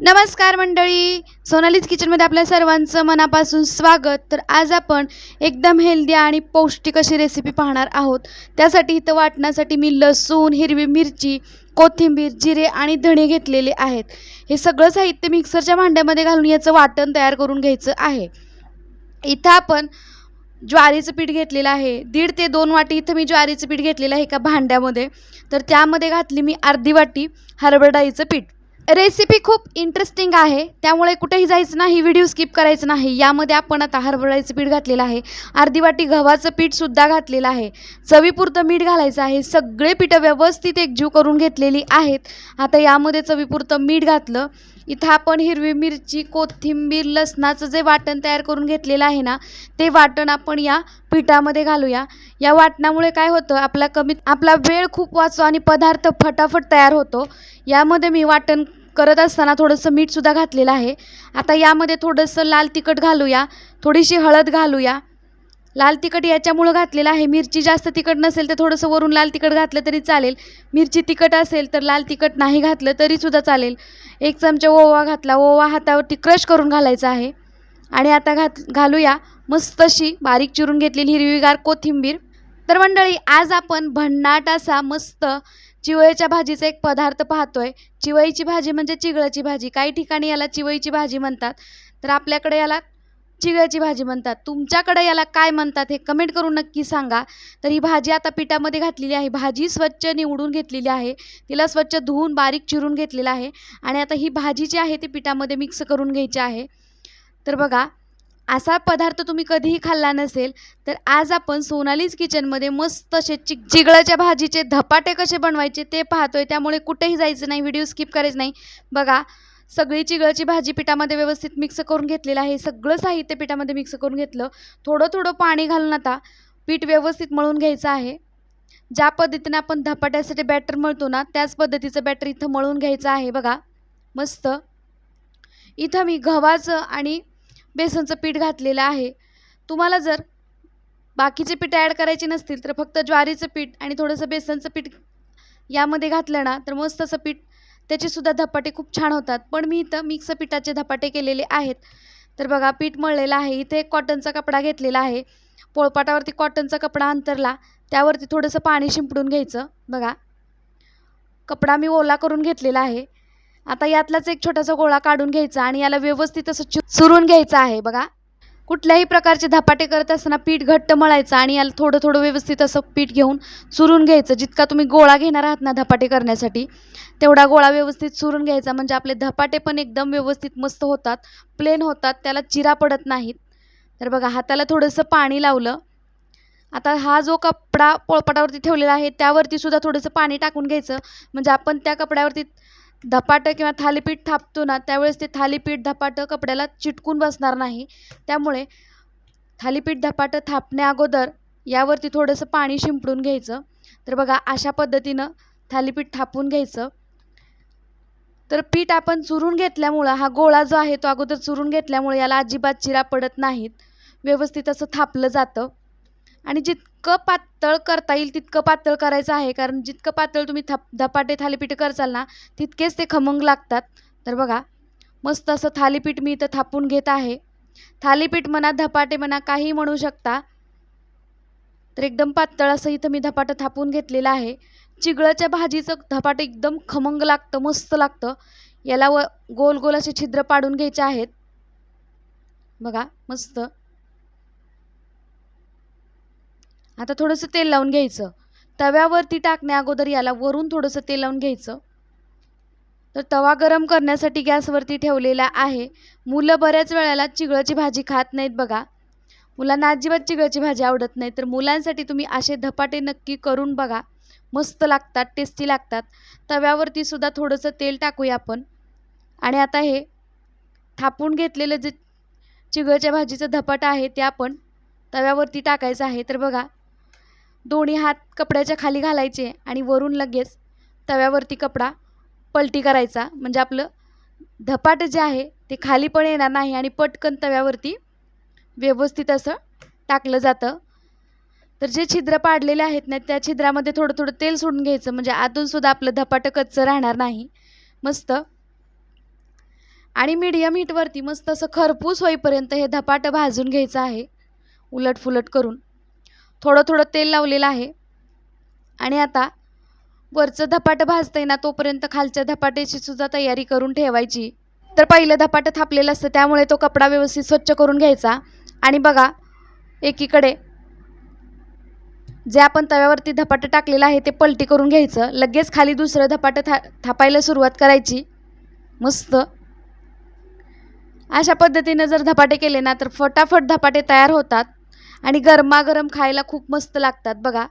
नमस्कार मंडळी. सोनालीज किचनमध्ये आपल्या सर्वांचं मनापासून स्वागत. तर आज आपण एकदम हेल्दी आणि पौष्टिक अशी रेसिपी पाहणार आहोत. त्यासाठी इथं वाटण्यासाठी मी लसूण हिरवी मिरची कोथिंबीर जिरे आणि धणे घेतलेले आहेत. हे सगळं साहित्य मिक्सरच्या भांड्यामध्ये घालून याचं वाटण तयार करून घ्यायचं आहे. इथं आपण ज्वारीचं पीठ घेतलेलं आहे. दीड ते दोन वाटी इथं मी ज्वारीचं पीठ घेतलेलं आहे एका भांड्यामध्ये. तर त्यामध्ये घातली मी अर्धी वाटी हरभरा डाळीचं पीठ. रेसिपी खूप इंटरेस्टिंग आहे. त्यामुळे कुठेही जायचं नाही व्हिडिओ स्किप करायचं नाही. यामध्ये आपण आता हरभऱ्याचं पीठ घातलेलं आहे. अर्धी वाटी गव्हाचं पीठसुद्धा घातलेलं आहे. चवीपुरतं मीठ घालायचं आहे. सगळे पिठं व्यवस्थित एकजीव करून घेतलेली आहेत. आता यामध्ये चवीपुरतं मीठ घातलं. इथं आपण हिरवी मिरची कोथिंबीर लसणाचं जे वाटण तयार करून घेतलेलं आहे ना ते वाटण आपण या पिठामध्ये घालूया. या वाटणामुळे काय होतं आपला कमीत आपला वेळ खूप वाचतो आणि पदार्थ फटाफट तयार होतो. यामध्ये मी वाटण करत असताना थोडंसं मीठसुद्धा घातलेलं आहे. आता यामध्ये थोडंसं लाल तिखट घालूया. थोडीशी हळद घालूया. लाल तिखट याच्यामुळं घातलेलं आहे. मिरची जास्त तिखट नसेल तर थोडंसं वरून लाल तिखट घातलं तरी चालेल. मिरची तिखट असेल तर लाल तिखट नाही घातलं तरीसुद्धा चालेल. एक चमचा ओवा घातला. ओवा हातावरती क्रश करून घालायचा आहे. आणि आता घात घालूया मस्त अशी बारीक चिरून घेतलेली हिरवीगार कोथिंबीर. तर मंडळी आज आपण भन्नाट असा मस्त चिवळीच्या भाजीचा एक पदार्थ पाहतोय. चिवळीची भाजी म्हणजे चिगळाची भाजी. काही ठिकाणी याला चिवळीची भाजी म्हणतात. तर आपल्याकडे याला चिगळ्याची भाजी म्हणतात. तुमच्याकडे याला काय म्हणतात हे कमेंट करून नक्की सांगा. तर ही भाजी आता पिठामध्ये घातलेली आहे. भाजी स्वच्छ निवडून घेतलेली आहे. तिला स्वच्छ धुवून बारीक चिरून घेतलेलं आहे. आणि आता ही भाजी जी आहे ती पिठामध्ये मिक्स करून घ्यायची आहे. तर बघा असा पदार्थ तुम्ही कधीही खाल्ला नसेल तर आज आपण सोनालीज किचनमध्ये मस्त असे चिक चिगळाच्या भाजीचे धपाटे कसे बनवायचे ते पाहतोय. त्यामुळे कुठेही जायचं नाही व्हिडिओ स्किप करायचं नाही. बघा सगळी चिगळाची भाजी पिठामध्ये व्यवस्थित मिक्स करून घेतलेलं आहे. सगळं साहित्य पिठामध्ये मिक्स करून घेतलं. थोडं थोडं पाणी घालून आता पीठ व्यवस्थित मळून घ्यायचं आहे. ज्या पद्धतीने आपण धपाट्यासाठी बॅटर मळतो ना त्याच पद्धतीचं बॅटर इथं मळून घ्यायचं आहे. बघा मस्त. इथं मी गव्हाचं आणि बेसनचं पीठ घातलेलं आहे. तुम्हाला जर बाकीचे पीठ ॲड करायचे नसतील तर फक्त ज्वारीचं पीठ आणि थोडंसं बेसनचं पीठ यामध्ये घातलं ना तर मस्त असं पीठ त्याचेसुद्धा धपाटे खूप छान होतात. पण मी इथं मिक्स पिठाचे धपाटे केलेले आहेत. तर बघा पीठ मळलेलं आहे. इथे एक कॉटनचा कपडा घेतलेला आहे. पोळपाटावरती कॉटनचा कपडा अंतरला त्यावरती थोडंसं पाणी शिंपडून घ्यायचं. बघा कपडा मी ओला करून घेतलेला आहे. आता यातलाच एक छोटासा गोळा काढून घ्यायचा आणि याला व्यवस्थित असं चुरून घ्यायचं आहे बघा. कुठल्याही प्रकारचे धपाटे करत असताना पीठ घट्ट मळायचं आणि याला थोडं थोडं व्यवस्थित असं पीठ घेऊन चुरून घ्यायचं. जितका तुम्ही गोळा घेणार आहात ना धपाटे करण्यासाठी तेवढा गोळा व्यवस्थित चुरून घ्यायचा. म्हणजे आपले धपाटे पण एकदम व्यवस्थित मस्त होतात प्लेन होतात त्याला चिरा पडत नाहीत. तर बघा हाताला थोडंसं पाणी लावलं. आता हा जो कपडा पोळपाटावरती ठेवलेला आहे त्यावरती सुद्धा थोडंसं पाणी टाकून घ्यायचं. म्हणजे आपण त्या कपड्यावरती धपाटं किंवा थालीपीठ थापतो ना त्यावेळेस ते थालीपीठ धपाटं कपड्याला चिटकून बसणार नाही. त्यामुळे थालीपीठ धपाटं थापण्या अगोदर यावरती थोडंसं पाणी शिंपडून घ्यायचं. तर बघा अशा पद्धतीनं थालीपीठ थापून घ्यायचं. तर पीठ आपण चुरून घेतल्यामुळं हा गोळा जो आहे तो अगोदर चुरून घेतल्यामुळे याला अजिबात चिरा पडत नाहीत. व्यवस्थित असं थापलं जातं. आणि जितकं पातळ करता येईल तितकं पातळ करायचं आहे. कारण जितकं पातळ तुम्ही थप धपाटे थालीपीठ करचाल ना तितकेच ते खमंग लागतात. तर बघा मस्त असं थालीपीठ मी इथं थापून घेत आहे. थालीपीठ म्हणा धपाटे म्हणा काही म्हणू शकता. तर एकदम पातळ असं इथं मी धपाटं थापून घेतलेलं आहे. चिगळाच्या भाजीचं धपाटं एकदम खमंग लागतं मस्त लागतं. याला व गोल गोल असे छिद्र पाडून घ्यायचे आहेत. बघा मस्त. आता थोडंसं तेल लावून घ्यायचं. तव्यावरती टाकण्या अगोदर याला वरून थोडंसं तेल लावून घ्यायचं. तर तवा गरम करण्यासाठी गॅसवरती ठेवलेला आहे. मुलं बऱ्याच वेळेला चिगळाची भाजी खात नाहीत बघा. मुलांना अजिबात चिगळाची भाजी आवडत नाही. तर मुलांसाठी तुम्ही असे धपाटे नक्की करून बघा. मस्त लागतात टेस्टी लागतात. तव्यावरती सुद्धा थोडंसं तेल टाकूया आपण. आणि आता हे थापून घेतलेलं जे चिगळच्या भाजीचं धपाटं आहे ते आपण तव्यावरती टाकायचं आहे. तर बघा दोन्ही हात कपड्याच्या खाली घालायचे आणि वरून लगेच तव्यावरती कपडा पलटी करायचा. म्हणजे आपलं धपाट जे आहे ते खाली पण येणार नाही आणि पटकन तव्यावरती व्यवस्थित असं टाकलं जातं. तर जे छिद्र पाडलेले आहेत ना त्या छिद्रामध्ये थोडं थोडं तेल सोडून घ्यायचं. म्हणजे आतून सुद्धा आपलं धपाटं कच्चं राहणार नाही. मस्त. आणि मीडियम हीटवरती मस्त असं खरपूस होईपर्यंत हे धपाटं भाजून घ्यायचं आहे. उलटफुलट करून. थोडं थोडं तेल लावलेलं आहे. आणि आता वरचं धपाटं भाजतंय ना तोपर्यंत खालच्या धपाट्याची सुद्धा तयारी करून ठेवायची. तर पहिलं धपाटं थापलेलं असतं त्यामुळे तो कपडा व्यवस्थित स्वच्छ करून घ्यायचा. आणि बघा एकीकडे जे आपण तव्यावरती धपाटं टाकलेलं आहे ते पलटी करून घ्यायचं. लगेच खाली दुसरं धपाटं था थापायला सुरुवात करायची. मस्त. अशा पद्धतीनं जर धपाटे केले ना तर फटाफट धपाटे तयार होतात. आणि गरमागरम खायला खूप मस्त लागतात बघा.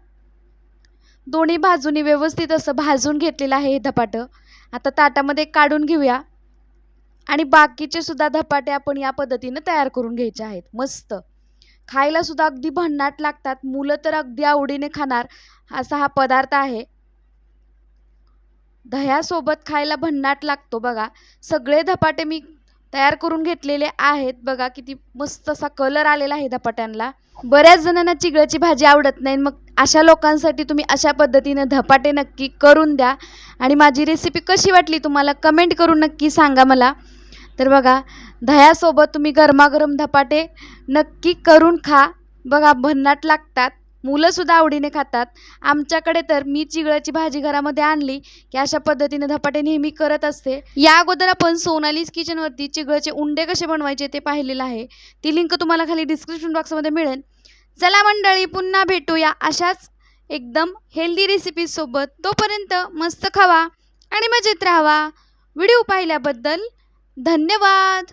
दोन्ही बाजूनी व्यवस्थित असं भाजून घेतलेलं आहे हे धपाटं. आता ताटामध्ये काढून घेऊया. आणि बाकीचे सुद्धा धपाटे आपण या पद्धतीनं तयार करून घ्यायचे आहेत. मस्त. खायला सुद्धा अगदी भन्नाट लागतात. मुलं तर अगदी आवडीने खाणार असा हा पदार्थ आहे. दह्यासोबत खायला भन्नाट लागतो बघा. सगळे धपाटे मी तयार करून घेतलेले आहेत. बघा किती मस्त असा कलर आलेला आहे धपाट्यांना बऱ्याच जणांना चिगळ्याची भाजी आवडत नाही. मग अशा लोकांसाठी तुम्ही अशा पद्धतीनं धपाटे नक्की करून द्या. आणि माझी रेसिपी कशी वाटली तुम्हाला कमेंट करून नक्की सांगा मला. तर बघा दह्यासोबत तुम्ही गरमागरम धपाटे नक्की करून खा. बघा भन्नाट लागतात. मुलंसुद्धा आवडीने खातात. आमच्याकडे तर मी चिगळाची भाजी घरामध्ये आणली की अशा पद्धतीने धपाटे नेहमी करत असते. या अगोदर आपण सोनालीज किचनवरती चिगळाचे उंडे कसे बनवायचे ते पाहिलेलं आहे. ती लिंक तुम्हाला खाली डिस्क्रिप्शन बॉक्समध्ये मिळेल. चला मंडळी पुन्हा भेटूया अशाच एकदम हेल्दी रेसिपीसोबत तोपर्यंत मस्त खावा आणि मजेत राहावा. व्हिडिओ पाहिल्याबद्दल धन्यवाद.